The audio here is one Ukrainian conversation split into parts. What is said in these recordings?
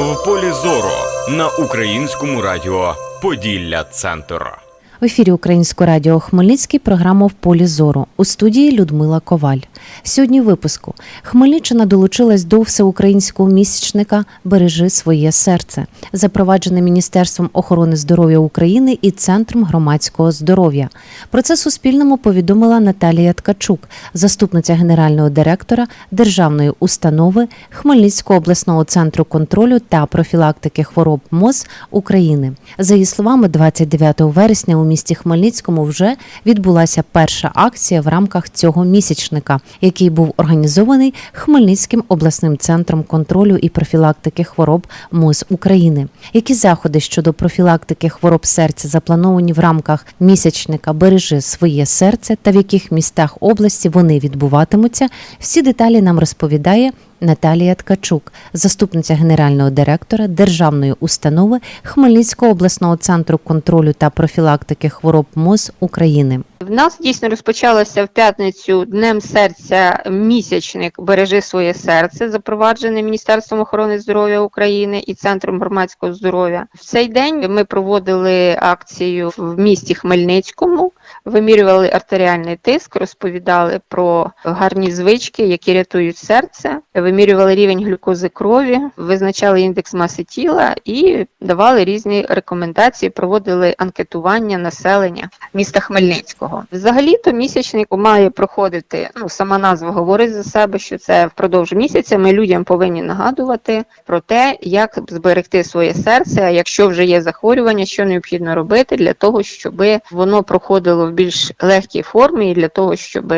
в полі зору на українському радіо Поділля Центр. В ефірі Українського радіо Хмельницький програма в полі зору у студії Людмила Коваль. Сьогодні в випуску Хмельниччина долучилась до всеукраїнського місячника Бережи своє серце, запроваджене Міністерством охорони здоров'я України і Центром громадського здоров'я. Про це Суспільному повідомила Наталія Ткачук, заступниця генерального директора Державної установи Хмельницького обласного центру контролю та профілактики хвороб МОЗ України. За її словами, 29 вересня у місті Хмельницькому вже відбулася перша акція в рамках цього місячника, який був організований Хмельницьким обласним центром контролю і профілактики хвороб МОЗ України. Які заходи щодо профілактики хвороб серця заплановані в рамках місячника Бережи своє серце та в яких містах області вони відбуватимуться? Всі деталі нам розповідає. Наталія Ткачук, заступниця генерального директора Державної установи Хмельницького обласного центру контролю та профілактики хвороб МОЗ України. В нас дійсно розпочалося в п'ятницю Днем серця місячник Бережи своє серце, запроваджений Міністерством охорони здоров'я України і Центром громадського здоров'я. В цей день ми проводили акцію в місті Хмельницькому, вимірювали артеріальний тиск, розповідали про гарні звички, які рятують серце, вимірювали рівень глюкози крові, визначали індекс маси тіла і давали різні рекомендації, проводили анкетування населення міста Хмельницького. Взагалі-то місячник має проходити. Ну сама назва говорить за себе, що це впродовж місяця. Ми людям повинні нагадувати про те, як зберегти своє серце, а якщо вже є захворювання, що необхідно робити для того, щоб воно проходило в більш легкій формі, і для того, щоб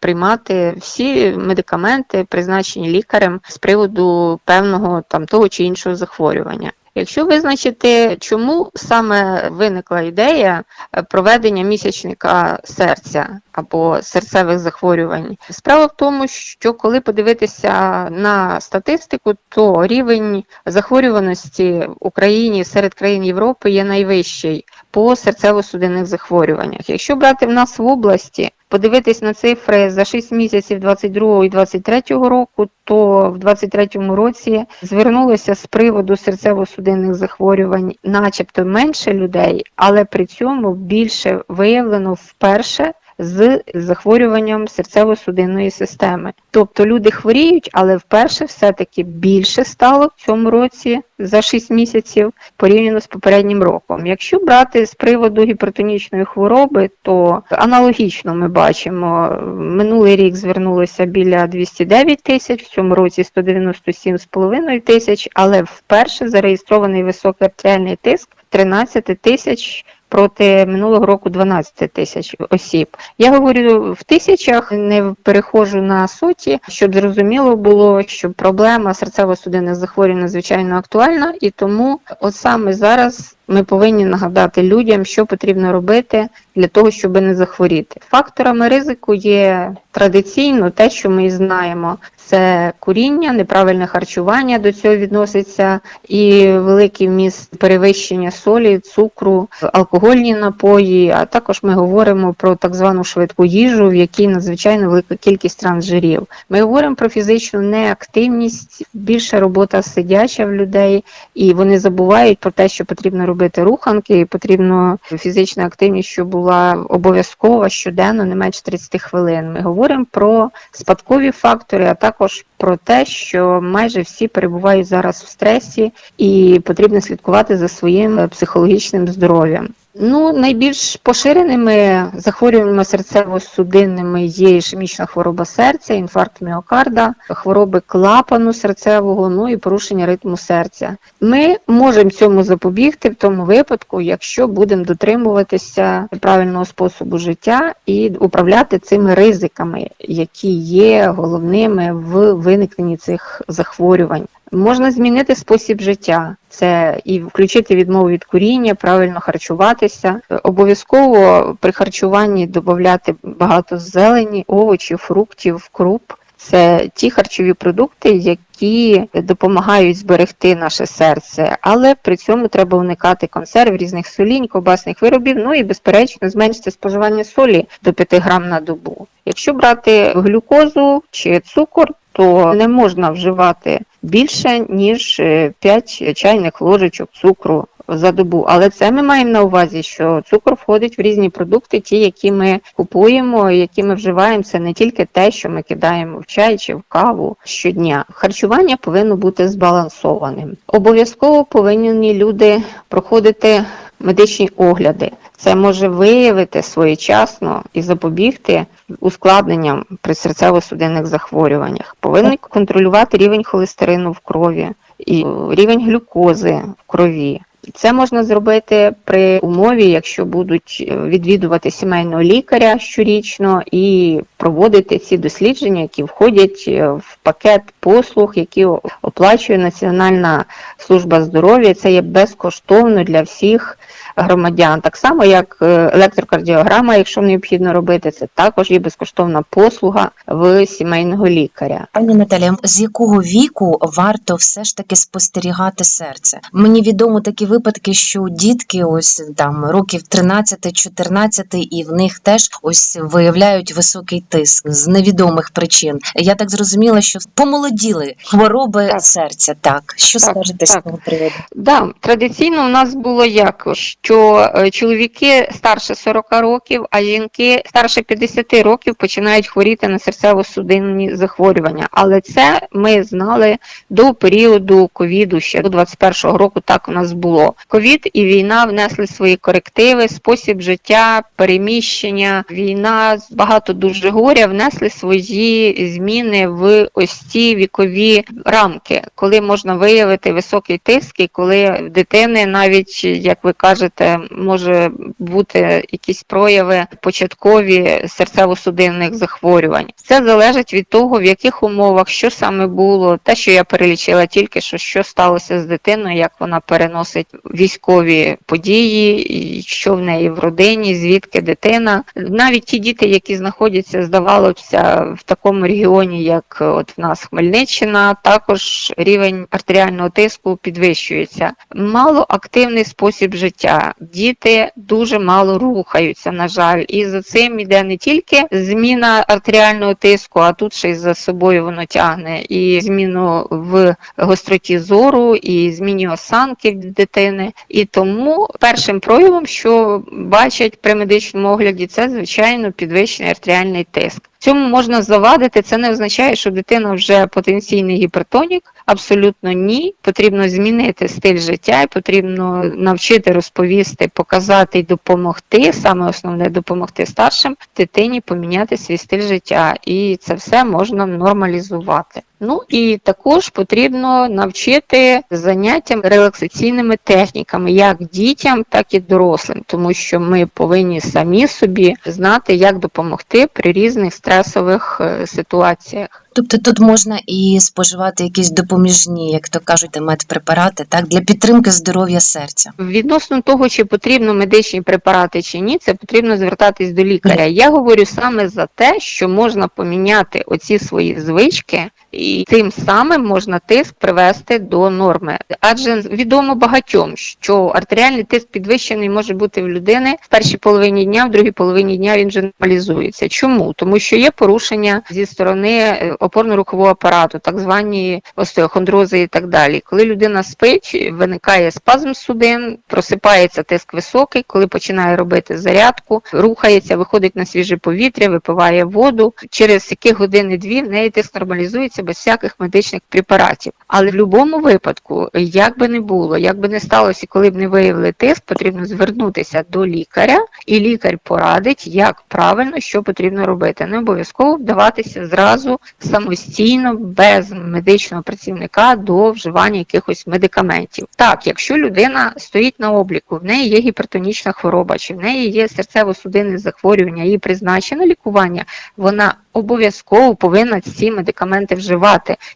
приймати всі медикаменти, призначені лікарем з приводу певного там того чи іншого захворювання. Якщо визначити, чому саме виникла ідея е, проведення місячника серця або серцевих захворювань, справа в тому, що коли подивитися на статистику, то рівень захворюваності в Україні серед країн Європи є найвищий по серцево-судинних захворюваннях. Якщо брати в нас в області, подивитись на цифри за 6 місяців 22 і 23 року, то в 23 році звернулося з приводу серцево-судинних захворювань, начебто менше людей, але при цьому більше виявлено вперше. З захворюванням серцево-судинної системи. Тобто люди хворіють, але вперше все-таки більше стало в цьому році за 6 місяців порівняно з попереднім роком. Якщо брати з приводу гіпертонічної хвороби, то аналогічно ми бачимо, минулий рік звернулося біля 209 тисяч, в цьому році 197,5 тисяч, але вперше зареєстрований високий артеріальний тиск 13 тисяч проти минулого року 12 тисяч осіб. Я говорю в тисячах, не перехожу на соті, щоб зрозуміло було, що проблема серцево-судинних захворювань надзвичайно актуальна, і тому от саме зараз ми повинні нагадати людям, що потрібно робити для того, щоб не захворіти. Факторами ризику є традиційно те, що ми знаємо. Це куріння, неправильне харчування до цього відноситься, і великий вміст перевищення солі, цукру, алкогольні напої. А також ми говоримо про так звану швидку їжу, в якій надзвичайно велика кількість трансжирів. Ми говоримо про фізичну неактивність, більша робота сидяча в людей, і вони забувають про те, що потрібно робити руханки, і потрібно фізична активність, що була обов'язкова щоденно, не менше 30 хвилин. Ми говоримо про спадкові фактори, а також про те, що майже всі перебувають зараз в стресі, і потрібно слідкувати за своїм е, психологічним здоров'ям. Ну, найбільш поширеними захворюваннями серцево-судинними є ішемічна хвороба серця, інфаркт міокарда, хвороби клапану серцевого, ну і порушення ритму серця. Ми можемо цьому запобігти в тому випадку, якщо будемо дотримуватися правильного способу життя і управляти цими ризиками, які є головними в виникненні цих захворювань. Можна змінити спосіб життя, це і включити відмову від куріння, правильно харчуватися. Обов'язково при харчуванні додати багато зелені, овочів, фруктів, круп. Це ті харчові продукти, які допомагають зберегти наше серце, але при цьому треба уникати консерв, різних солінь, ковбасних виробів, ну і, безперечно, зменшити споживання солі до 5 грам на добу. Якщо брати глюкозу чи цукор, то не можна вживати більше ніж 5 чайних ложечок цукру за добу. Але це ми маємо на увазі, що цукор входить в різні продукти, ті, які ми купуємо, які ми вживаємо. Це не тільки те, що ми кидаємо в чай чи в каву щодня. Харчування повинно бути збалансованим. Обов'язково повинні люди проходити медичні огляди. Це може виявити своєчасно і запобігти ускладненням при серцево-судинних захворюваннях. Повинні контролювати рівень холестерину в крові і рівень глюкози в крові. Це можна зробити при умові, якщо будуть е, відвідувати сімейного лікаря щорічно і проводити ці дослідження, які входять е, в пакет послуг, які оплачує Національна служба здоров'я. Це є безкоштовно для всіх громадян. Так само, як е, електрокардіограма, якщо необхідно робити, це також є безкоштовна послуга в сімейного лікаря. Пані Наталя, з якого віку варто все ж таки спостерігати серце? Мені відомо такі випадки, що дітки, ось там років 13-14, і в них теж ось виявляють високий тиск з невідомих причин. Я так зрозуміла, що помолоділи хвороби Так. серця. Так, що Так, скажете з цього приводу? Да, традиційно у нас було як, що е, чоловіки старше 40 років, а жінки старше 50 років починають хворіти на серцево-судинні захворювання. Але це ми знали до періоду ковіду, ще до 21-го року так у нас було. Ковід і війна внесли свої корективи, спосіб життя, переміщення, війна, багато дуже горя внесли свої зміни в ось ці вікові рамки, коли можна виявити високий тиск, і коли дитини навіть, як ви кажете, може бути якісь прояви початкові серцево-судинних захворювань. Це залежить від того, в яких умовах, що саме було, те, що я перелічила тільки що, що сталося з дитиною, як вона переносить військові події, що в неї в родині, звідки дитина. Навіть ті діти, які знаходяться, здавалося, в такому регіоні, як от в нас Хмельниччина, також рівень артеріального тиску підвищується. Малоактивний спосіб життя. Діти дуже мало рухаються, на жаль, і за цим йде не тільки зміна артеріального тиску, а тут ще й за собою воно тягне і зміну в гостроті зору, і зміні осанки дитини. І тому першим проявом, що бачать при медичному огляді, це звичайно підвищений артеріальний тиск. Цьому можна завадити. Це не означає, що дитина вже потенційний гіпертонік. Абсолютно ні. Потрібно змінити стиль життя, і потрібно навчити розповісти, показати і допомогти. Саме основне допомогти старшим дитині поміняти свій стиль життя, і це все можна нормалізувати. Ну і також потрібно навчити заняттям релаксаційними техніками, як дітям, так і дорослим, тому що ми повинні самі собі знати, як допомогти при різних стресових е, ситуаціях. Тобто тут можна і споживати якісь допоміжні, як то кажуть, медпрепарати, так для підтримки здоров'я серця. Відносно того, чи потрібно медичні препарати чи ні, це потрібно звертатись до лікаря. Я говорю саме за те, що можна поміняти оці свої звички, і тим самим можна тиск привести до норми. Адже відомо багатьом, що артеріальний тиск підвищений може бути в людини в першій половині дня, в другій половині дня він вже нормалізується. Чому? Тому що є порушення зі сторони е, опорно-рухового апарату, так звані остеохондрози і так далі. Коли людина спить, виникає спазм судин, просипається тиск високий, коли починає робити зарядку, рухається, виходить на свіже повітря, випиває воду. Через які години-дві в неї тиск нормалізується без всяких медичних препаратів. Але в будь-якому випадку, як би не було, як би не сталося, коли б не виявили тиск, потрібно звернутися до лікаря, і лікар порадить, як правильно що потрібно робити. Не обов'язково вдаватися зразу самостійно, без медичного працівника до вживання якихось медикаментів. Так, якщо людина стоїть на обліку, в неї є гіпертонічна хвороба, чи в неї є серцево-судинне захворювання, їй призначено лікування, вона обов'язково повинна ці медикаменти вживати.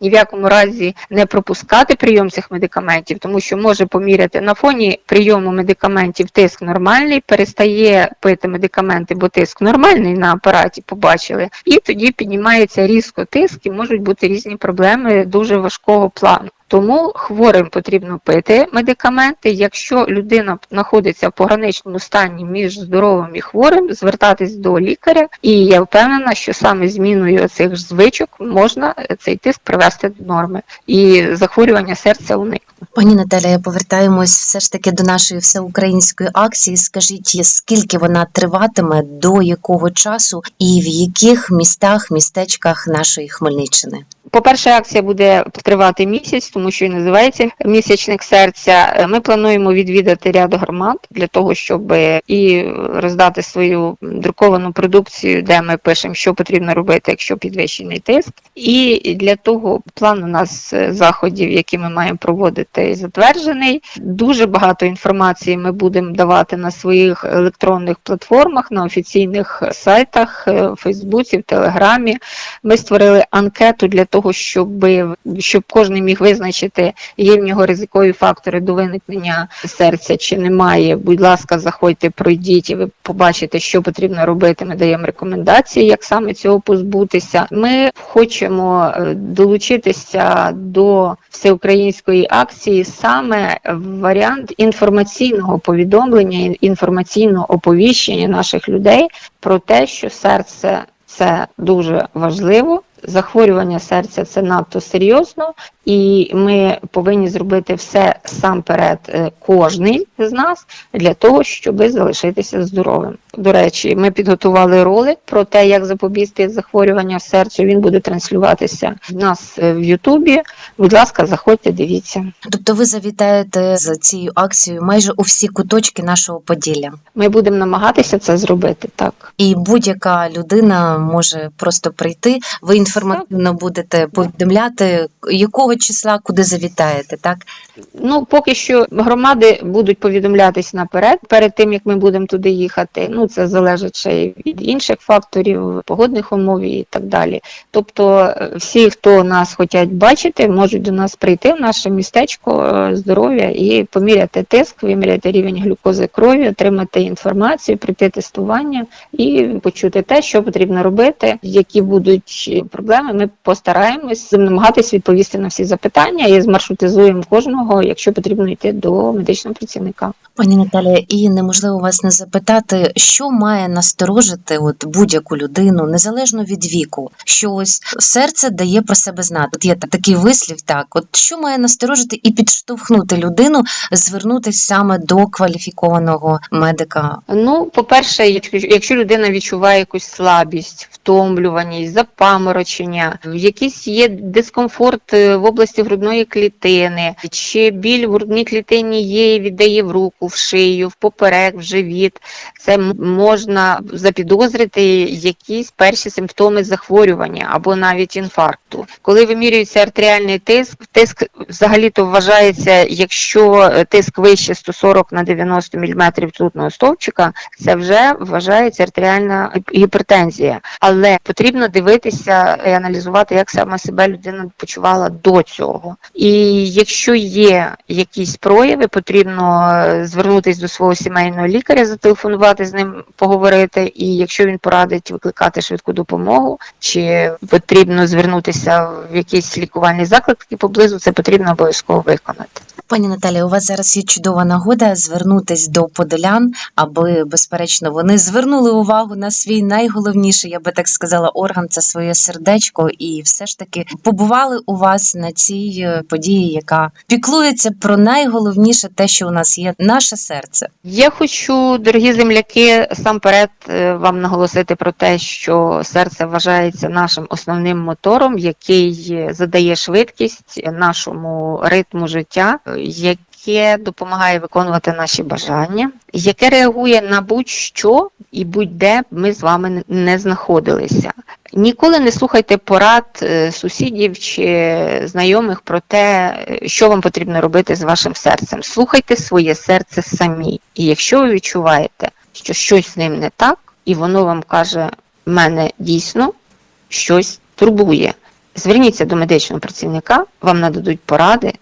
Ні в якому разі не пропускати прийом цих медикаментів, тому що може поміряти на фоні прийому медикаментів тиск нормальний, перестає пити медикаменти, бо тиск нормальний на апараті, побачили, і тоді піднімається різко тиск і можуть бути різні проблеми дуже важкого плану. Тому хворим потрібно пити медикаменти. Якщо людина знаходиться в пограничному стані між здоровим і хворим, звертатись до лікаря. І я впевнена, що саме зміною цих звичок можна цей тиск привести до норми і захворювання серця уникнути. Пані Наталя, повертаємось все ж таки до нашої всеукраїнської акції. Скажіть, скільки вона триватиме, до якого часу і в яких містах, містечках нашої Хмельниччини? По-перше, акція буде тривати місяць, тому що і називається місячник серця. Е, Ми плануємо відвідати ряд громад для того, щоб і роздати свою друковану продукцію, де ми пишемо, що потрібно робити, якщо підвищений тиск. І для того план у нас е, заходів, які ми маємо проводити, затверджений. Дуже багато інформації ми будемо давати на своїх електронних платформах, на офіційних сайтах, е, Фейсбуці, в Телеграмі. Ми створили анкету для того, щоб, щоб кожен міг визначити, є в нього ризикові фактори до виникнення серця чи немає. Будь ласка, заходьте, пройдіть, і ви побачите, що потрібно робити. Ми даємо рекомендації, як саме цього позбутися. Ми хочемо е, долучитися до всеукраїнської акції саме варіант інформаційного повідомлення, інформаційного оповіщення наших людей про те, що серце це дуже важливо. Захворювання серця це надто серйозно, і ми повинні зробити все сам перед кожний з нас для того, щоб залишитися здоровим. До речі, ми підготували ролик про те, як запобігти захворювання серцю. Він буде транслюватися в нас е, в Ютубі. Будь ласка, заходьте, дивіться. Тобто ви завітаєте з цією акцією майже у всі куточки нашого Поділля. Ми будемо намагатися це зробити так. І будь-яка людина може просто прийти. Ви інформативно будете повідомляти, якого числа куди завітаєте, так? Ну, поки що громади будуть повідомлятись наперед, перед тим як ми будемо туди їхати. Ну, це залежить ще від інших факторів, погодних умов і так далі. Тобто, е, всі, хто нас хочуть бачити, можуть до нас прийти в наше містечко е, здоров'я і поміряти тиск, виміряти рівень глюкози крові, отримати інформацію, прийти тестування і почути те, що потрібно робити, які будуть проблеми. Ми постараємось намагатись відповісти на всі запитання і змаршрутизуємо кожного, якщо потрібно йти до медичного працівника. Пані Наталія, і неможливо вас не запитати, що має насторожити от будь-яку людину, незалежно від віку, що ось серце дає про себе знати. От є такий вислів, так от що має насторожити і підштовхнути людину звернутися саме до кваліфікованого медика. Ну, по-перше, якщо- людина відчуває якусь слабість, втомлюваність, запаморочення, якийсь є дискомфорт е, в області грудної клітини, чи біль в грудній клітині є і віддає в руку, в шию, в поперек, в живіт, це можна запідозрити якісь перші симптоми захворювання або навіть інфаркту. Коли вимірюється артеріальний тиск, тиск взагалі-то вважається, якщо тиск вище 140 на 90 мм ртутного стовпчика, це вже вважається артеріальна гіпертензія. Але потрібно дивитися і аналізувати, як саме себе людина почувала до цього. І якщо є якісь прояви, потрібно е, звернутися до свого сімейного лікаря, зателефонувати з ним, поговорити. І якщо він порадить викликати швидку допомогу, чи потрібно звернутися в якийсь лікувальний заклад який поблизу, це потрібно обов'язково виконати. Пані Наталія, у вас зараз є чудова нагода звернутись до подолян, аби безперечно вони звернули увагу на свій найголовніший, я би так сказала, орган це своє сердечко, і все ж таки побували у вас на цій е, події, яка піклується про найголовніше те, що у нас є наше серце. Я хочу, дорогі земляки, сам перед вам наголосити про те, що серце вважається нашим основним мотором, який задає швидкість нашому ритму життя, яке допомагає виконувати наші бажання, яке реагує на будь-що і будь-де ми з вами не знаходилися. Ніколи не слухайте порад е, сусідів чи знайомих про те, е, що вам потрібно робити з вашим серцем. Слухайте своє серце самі. І якщо ви відчуваєте, що щось з ним не так, і воно вам каже, мене дійсно щось турбує. Зверніться до медичного працівника, вам нададуть поради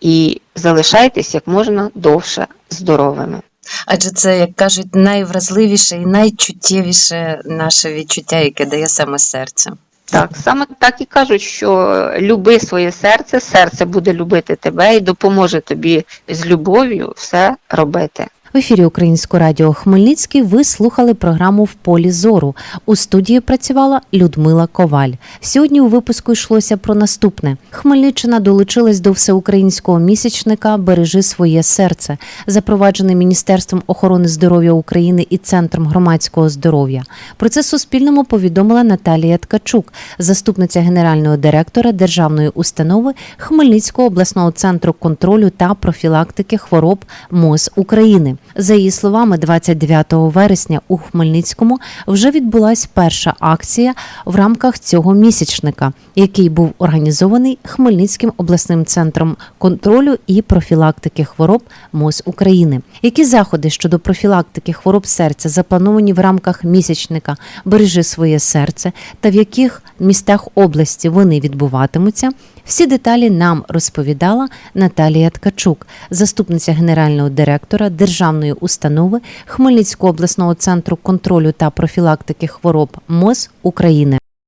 і залишайтесь як можна довше здоровими. Адже це, як кажуть, найвразливіше і найчуттєвіше наше відчуття, яке дає саме серце. Так, саме так і кажуть, що люби своє серце, серце буде любити тебе і допоможе тобі з любов'ю все робити. В ефірі Українського радіо Хмельницький ви слухали програму В полі зору. У студії працювала Людмила Коваль. Сьогодні у випуску йшлося про наступне: Хмельниччина долучилась до всеукраїнського місячника Бережи своє серце, запроваджений Міністерством охорони здоров'я України і Центром громадського здоров'я. Про це Суспільному повідомила Наталія Ткачук, заступниця генерального директора державної установи Хмельницького обласного центру контролю та профілактики хвороб МОЗ України. За її словами, 29 вересня у Хмельницькому вже відбулась перша акція в рамках цього місячника, який був організований Хмельницьким обласним центром контролю і профілактики хвороб МОЗ України. Які заходи щодо профілактики хвороб серця заплановані в рамках місячника Бережи своє серце та в яких містах області вони відбуватимуться? Всі деталі нам розповідала Наталія Ткачук, заступниця генерального директора Державної установи Хмельницького обласного центру контролю та профілактики хвороб МОЗ України.